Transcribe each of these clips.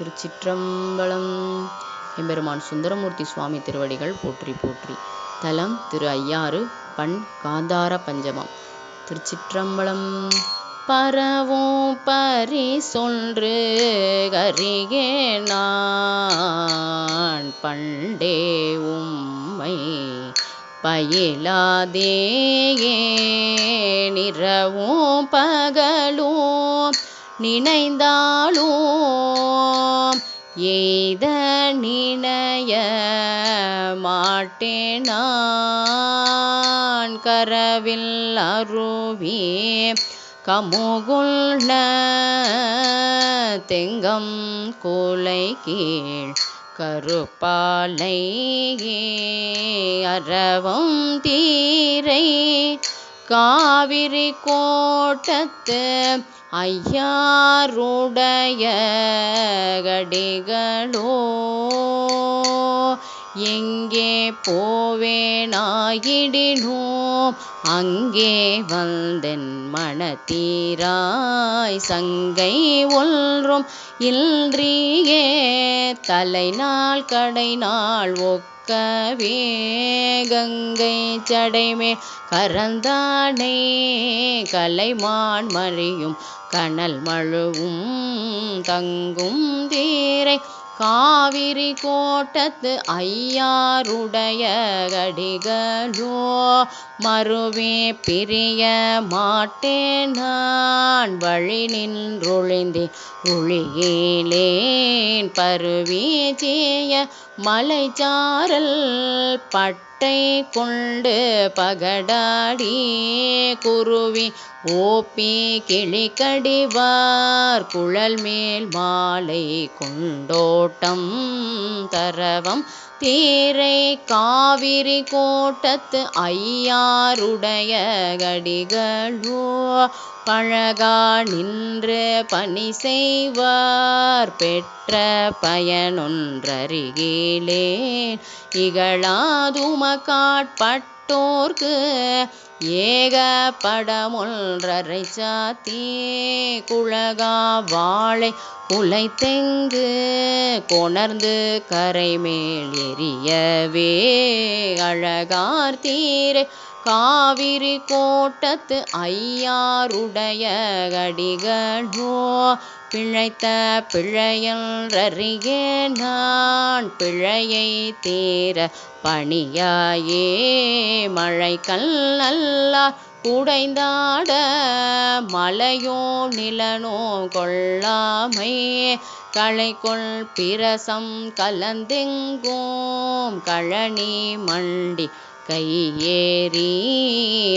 திருச்சிற்றம்பலம். எம்பெருமான் சுந்தரமூர்த்தி சுவாமி திருவடிகள் போற்றி போற்றி. தலம் திரு ஐயாறு பண் காந்தார பஞ்சமம். திருச்சிற்றம்பலம். பரவும் பரி சொன்று கரிகே நான் பண்டே உம்மை பயிலாதேயே. நிறவும் பகலும் நினைந்தாலும் எய்த நினைய மாட்டேனான் கரவில் அருவி கமுகுள்ள தெங்கம் கூலை கீழ் கருப்பாலை அரவம் தீரை காவிரி கோட்டத்து ஐயாருடைய கடிகளோ. எங்கே போவேனாயிடினோம் அங்கே வந்தென் மனத்தீராய் சங்கை ஒன்றும் இன்றியே தலைநாள் கடைநாள் ஒக்கவே. கங்கை சடைமே கரந்தானே. கலைமான் மறியும் கனல் மழுவும் தங்கும் தீரை காவிரி கோட்டத்து ஐயாருடைய கடிகளோ மறுவே பிரிய மாட்டேன் நான். வழி நின்றொழிந்தே ஒளியேலேன் பருவி செய்ய மலைச்சாரல் பட்ட கொண்டு பகடாடி குருவி ஓப்பி கிளிக்கடிவார். குழல் மேல் மாலை கொண்டோட்டம் தரவம் தீரை காவிரி கோட்டத்து ஐயாருடைய கடிகளோ பழகா நின்று பணி செய்வார் பெற்ற பயனொன்றருகிலே இகழாதும பட்டோர்க்கு ஏக படமொன்றரை சாத்தி குழகா வாழை குலைத்தெங்கு கொணர்ந்து கரைமேல் எரியவே அழகார் தீரை காவிரி கோட்டத்து ஐயாருடைய கடிகளோ பிழைத்த பிழையன்றறியே நான் பிழையை தீர பணியாயே. மழை கல்லல்லார் குடைந்தாட மலையோ நிலனோ கொள்ளாமை. களைக்குள் பிரசம் கலந்தெங்கோம் கழனி மண்டி கையேறி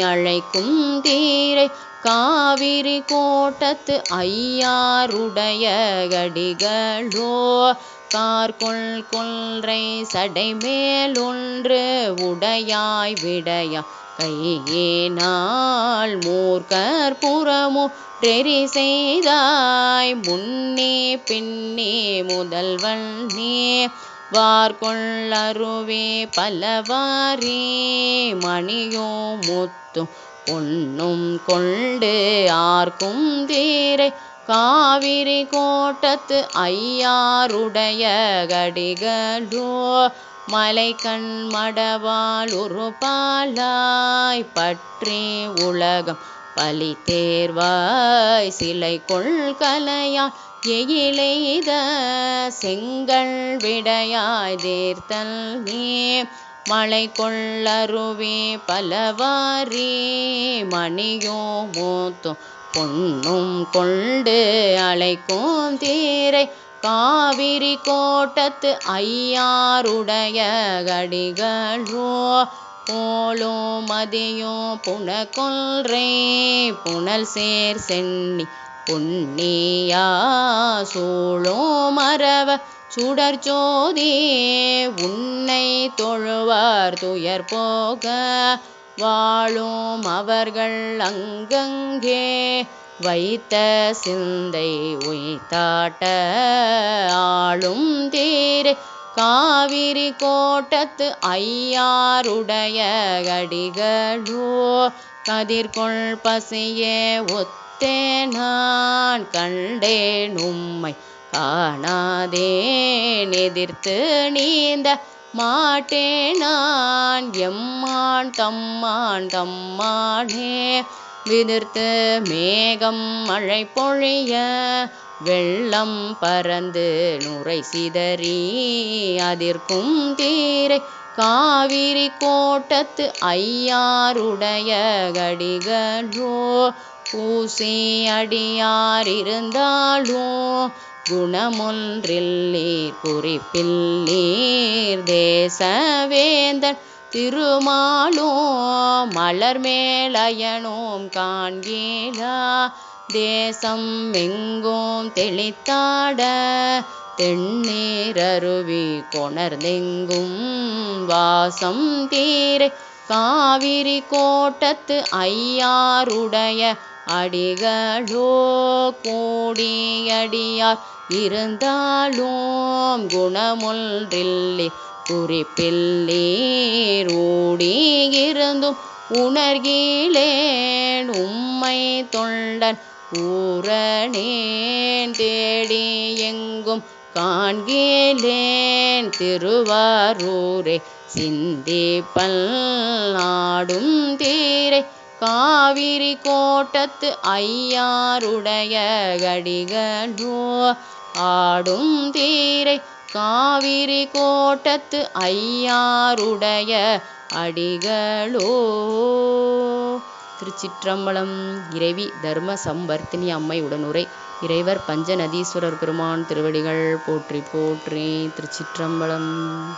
அழைக்கும் தீரை காவிரி கோட்டத்து ஐயாருடைய கடிகளோ கார்கொள் கொன்றை சடைமேலொன்று உடையாய் விடையா. கையேனால் மூர்க்கர் புறமோ டெரி செய்தாய் முன்னே பின்னே முதல்வன் நீ. வார்கொள்ளருவே பலவாரே மணியோ முத்தும் பொன்னும் கொண்டு ஆர்க்கும் தீரை காவிரி கோட்டத்து ஐயாருடைய கடிகளோ மலை கண் மடவால் ஒரு பாலாய் பற்றி உலகம் பலி தேர்வாய் சிலை கொள்கலையால் எயிலெய்த செங்கல் விடையாய் தேர்த்தல் நீ மலை கொள்ளருவே பலவாரி மணியோ மூத்தும் பொன்னும் கொண்டு அழைக்கும் தீரை காவிரி கோட்டத்து ஐயாருடைய கடிகளோ போலோ மதியோ புனகொல்றை புனல் சேர் சென்னி பொன்னியா சூழோ மரவ சுடர் ஜோதி உன்னை தொழுவார் துயர் போக வாழும் அவர்கள் அங்கங்கே வைத்த சிந்தை உய்தாட்ட ஆளும் தீரை. காவிரி கோட்டத்து ஐயாருடைய கடிகளோ கதிர்கொள் பசியே ஒத்த பார்த்தேன் நான் கண்டேன் உம்மை காணாதேன் எதிர்த்து நீந்த மாட்டேன் நான் எம்மான் தம்மான் தம்மானே. விதிர்த்து மேகம் மழை பொழிய வெள்ளம் பறந்து நுரை சிதறி. அதிர்க்கும் தீரை காவிரி கோட்டத்து ஐயாருடைய கடிகளோ பூசி அடியார் இருந்தாலும் குணமொன்றில்லீர் குறிப்பில்லீர் தேசவேந்தன் திருமாலோ மலர் மேலயனோம் காண்கீழா தேசம் எங்கோம் தெளித்தாட தென்னீரருவி கொணர்ந்தெங்கும் வாசம் தீரை காவிரி கோட்டத்து ஐயாருடைய அடிகளோ கூடியடியார் இருந்தாலும் குணமொன்றில்லி. குறிப்பில்லீர் ஓடியிருந்தும் உணர்கிலேன் உம்மை தொண்டன் ஊரணேன் தேடி எங்கும் காண்கிலேன் திருவாரூரே. சிந்தி பல் நாடும் தீரை. காவிரி கோட்டத்து ஐயாருடைய கடிகளோ ஆடும் தீரை. காவிரி கோட்டத்து ஐயாருடைய அடிகளோ. திருச்சிற்றம்பலம் இறைவி தர்ம சம்பர்த்தினி அம்மை உடனுரை. இறைவர் பஞ்சநதீஸ்வரர் பெருமான் திருவடிகள் போற்றி போற்றி திருச்சிற்றம்பலம்.